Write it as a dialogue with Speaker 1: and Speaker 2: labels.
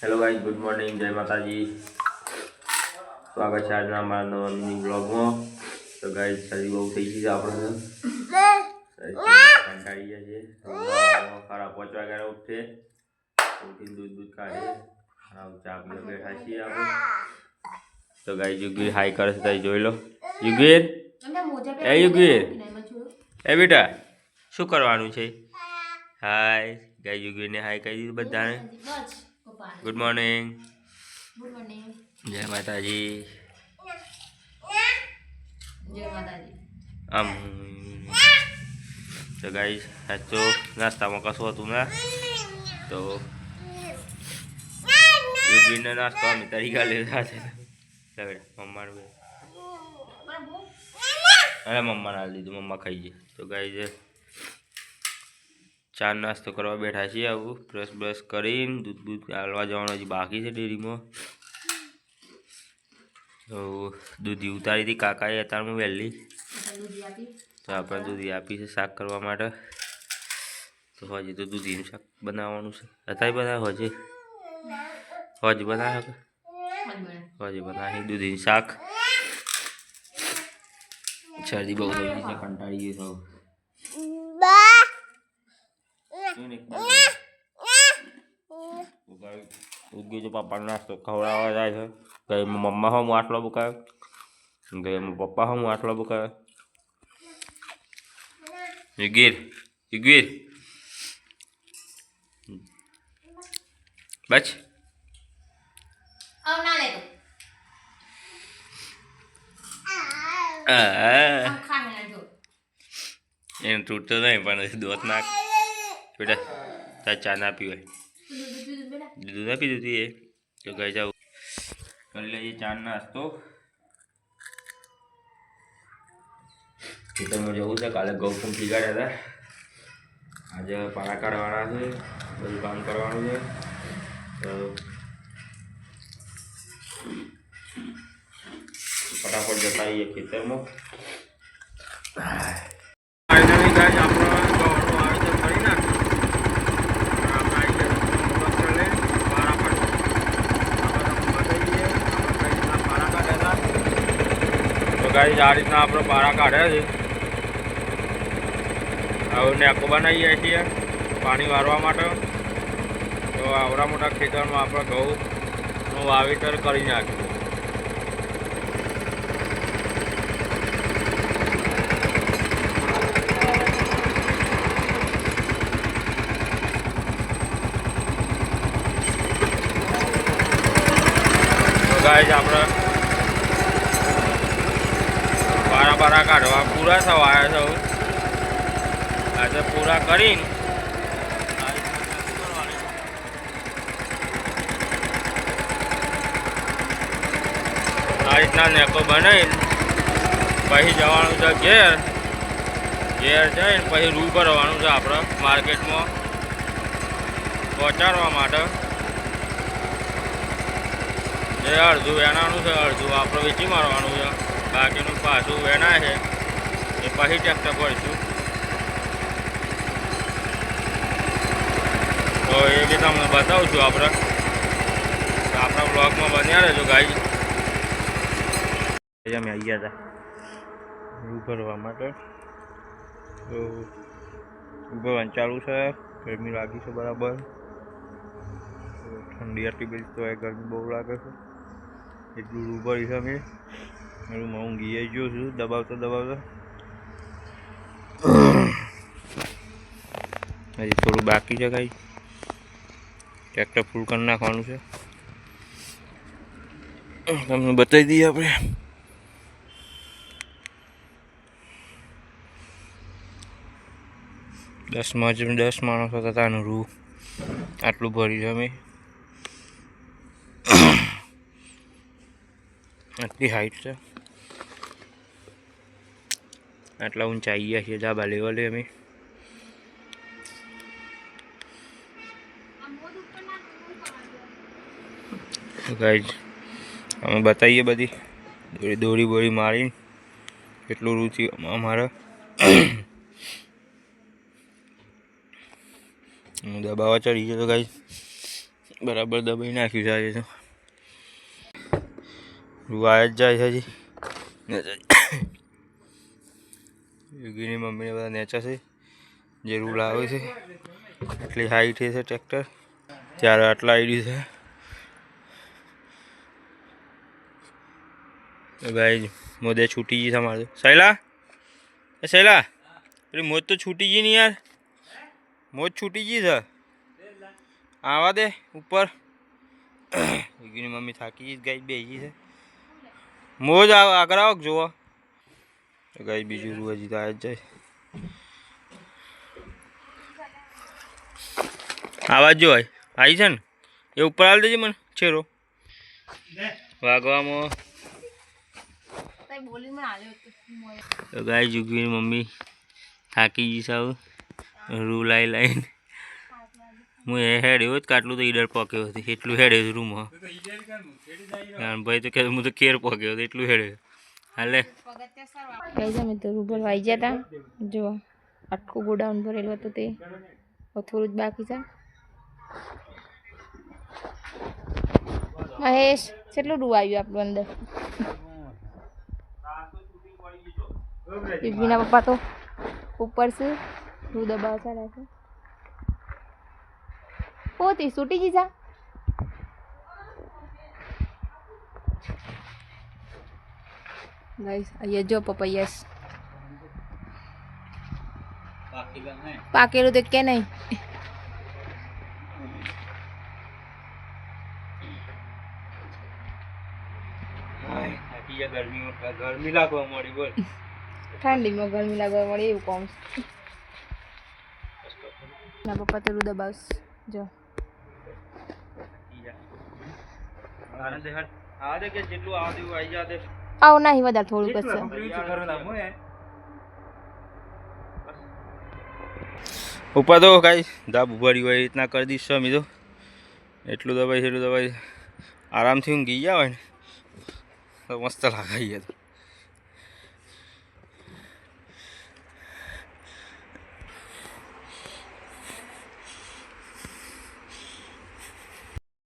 Speaker 1: Hello guys good morning જય માતાજી સ્વાગત છે આજના અમારા નવા મિની બ્લોગમાં તો ગાઈઝ શરીર બહુ થઈ ગઈ છે આપણે કંટાળી ગયા છે. ખરા પાંચ વાગ્યા ઉઠશે ઉઠીને. દૂધ દૂધ કાઢે આરામ ચા પીને બેઠા છીએ આપણે. તો ગાઈ યુગવીર હાઈ કરે છે, તારી જોઈ લો. યુગવીર? એ યુગવીર? એ બેટા, શું કરવાનું છે? હાય ગાઈ યુગવીરને હાઈ કરી દીધું બધાને? ગુડ મોર્નિંગ જય માતાજી આમ તો ગાઈ સાચો નાસ્તામાં કશું હતું ના તો યુગવીરનો નાસ્તો અમે તરીકા લેતા છે મમ્માને અરે મમ્માને હાલ દીધું મમ્મા ખાઈ જાય તો ગાઈ છે ચા નાસ્તો કરવા બેઠા છીએ આવું. બ્રશ બ્રશ કરીને દૂધ દૂધ હાલવા જવાનું હજી બાકી છે ડેરીમાં. તો દૂધી ઉતારી હતી કાકાએ અત્યારમાં વહેલી. તો આપણે દૂધી આપી છે શાક કરવા માટે. તો હજી તો દૂધીનું શાક બનાવવાનું છે. અત્યારે બનાવે હજી. હજી બનાવે હજી બનાવી દૂધીનું શાક. શરદી બહુ થઈ ગઈ છે, કંટાળી ગઈ ઉગી પપ્પાનો નાસ્તો. ખવડાવવા જાય છે. ગઈ મમ્મા હો હું આટલો બુકાયો ગઈ પપ્પા હો હું આટલો બુકાયો યુગીર યુગીર બચ આ. એને તૂટતો નહીં પણ દોત નાખ. બેટા, તાર ચા ના પીવાય. દૂધ ના પીધું તું એ? તો ગઈ જાવ કરી લઈએ ચા નાસ્તો. ખેતરમાં જવું છે, કાલે ઘઉં પણ પીગાડ્યા હતા. આજે પાણા કાઢવાના છે, બધું કામ કરવાનું છે. ફટાફટ જતા આવીએ ખેતરમાં. આપણો ગૌરવ આયોજન કરી નાખ્યું આપણે આવી ગયા વસ્ત્ર લઈને પારા ગાઈસ આ રીતના આપણે પારા કાઢ્યા છે. હવે નેકો બનાવીએ છીએ પાણી વારવા માટે. તો આવડા મોટા ખેતરમાં આપણે ઘઉંનું વાવેતર કરી નાખ્યું ગાઈસ આપણે બારા બારા કાઢવા, પૂરા થવા આવ્યા છો. આજે પૂરા કરીને આ રીતના નેકો બનાવીને પછી જવાનું છે ઘેર. ઘેર જઈને પછી રૂ ભરવાનું છે આપણે માર્કેટમાં પહોંચાડવા માટે. જે અડધું એનાનું છે, અડધું આપણે વેચી મારવાનું છે. બાકીનું પાછું વેણાય છે. એ પછી ટ્રેક્ટર ભરીશું. તો એ બી તમને બતાવું છું આપણે. આપણા બ્લોગમાં બન્યા રહેજો ગાઈ અમે આવી ગયા હતા. ઉભરવા ભરવા માટે. તો ઉભરવાનું ચાલુ છે. ગરમી લાગી છે બરાબર. ઠંડી આટલી બધી તો એ ગરમી બહુ લાગે છે. એટલું ઉભરી છે અમે. હું ઊંઘી ગયો છું, દબાવતો દબાવતો. હજી થોડું બાકી છે કાંઈ. ટ્રેક્ટર ફૂલ કરી નાખવાનું છે. તમને બતાવી દઈએ આપણે. દસમાં જ દસ માણસો હતા તાનું રૂ. આટલું ભરી છે અમે. આટલી હાઈટ છે. આટલા ઊંચા આવી ગયા છીએ, ધાબા લેવલે અમે. ગાઈઝ અમે બતાવીએ બધી. દોરી દોરી બોરી મારીને કેટલું રૂચિ અમારે. દબાવા ચડી ગયો તો ગાઈઝ બરાબર દબાઈ નાખ્યું છે આજે તો. રૂવાય જ જાય હજી. યુગીની મમ્મીને બધા નેચા છે, જે રૂલ લાવે છે. એટલી હાઈટ છે ટ્રેક્ટર ત્યારે આટલા આવી છે. ભાઈ, મોદે છૂટી ગઈ તમારે શૈલા? એ શૈલા? પેલી મોજ તો છૂટી ગઈ નહીં યાર. મોજ છૂટી ગઈ છે. આવા દે ઉપર. યોગીની મમ્મી થાકી ગઈ ગાય બેસી ગઈ છે. મોજ આવ, આગળ આવો જોવો? ગાય બીજું રૂ હજી તો આ જાય. આવાજ જો ભાઈ. આવી છે ને? એ ઉપર આવી દેજે મને છેરો. વાગવામાં. તો. ગાય જુગવીની મમ્મી થાકી ગઈ સાવ રૂ લાઈ લાઈને. હું એ હેડ્યો જ કાટલું તો ઈડર પોક્યો હતી. એટલું હેડ્યો હતું રૂમમાં. ભાઈ તો કે હું તો કેર પોક્યો હતો એટલું હેડ્યો. હાલે.
Speaker 2: કઈ છે તો રૂબલ વાઈ ગયા હતા જો આટલું ગોડાઉન ભરેલું હતું તે. થોડું જ બાકી છે. મહેશ, કેટલું રૂ આવ્યું આપણું અંદર? યુગીના પપ્પા તો ઉપર છે. રૂ દબાવતા રહેશે. પોતી સૂટી ગઈ જા? ગાઈસ અહીંયા જો પપૈયાસ પાકેલું તો કે નહીં
Speaker 1: ગરમી ગરમી લાગવા મળી બોલ
Speaker 2: ઠંડીમાં ગરમી લાગવા મળે એવું કોમ છે. ના પપ્પા તો રૂ દબાવશ જો
Speaker 1: આને દે હટ આ દે કે જેટલું આ દેવું આવી જા દે
Speaker 2: આવું નહીં વધારે થોડુંક છે
Speaker 1: ઉપર તો કાંઈ દાબ ઉભાડી હોય એ રીતના કરી દઈશ અમે તો. એટલું દબાઈ છે એટલું દબાઈ આરામથી ઊંઘી ગયા હોય ને. તો મસ્ત લાગે તો.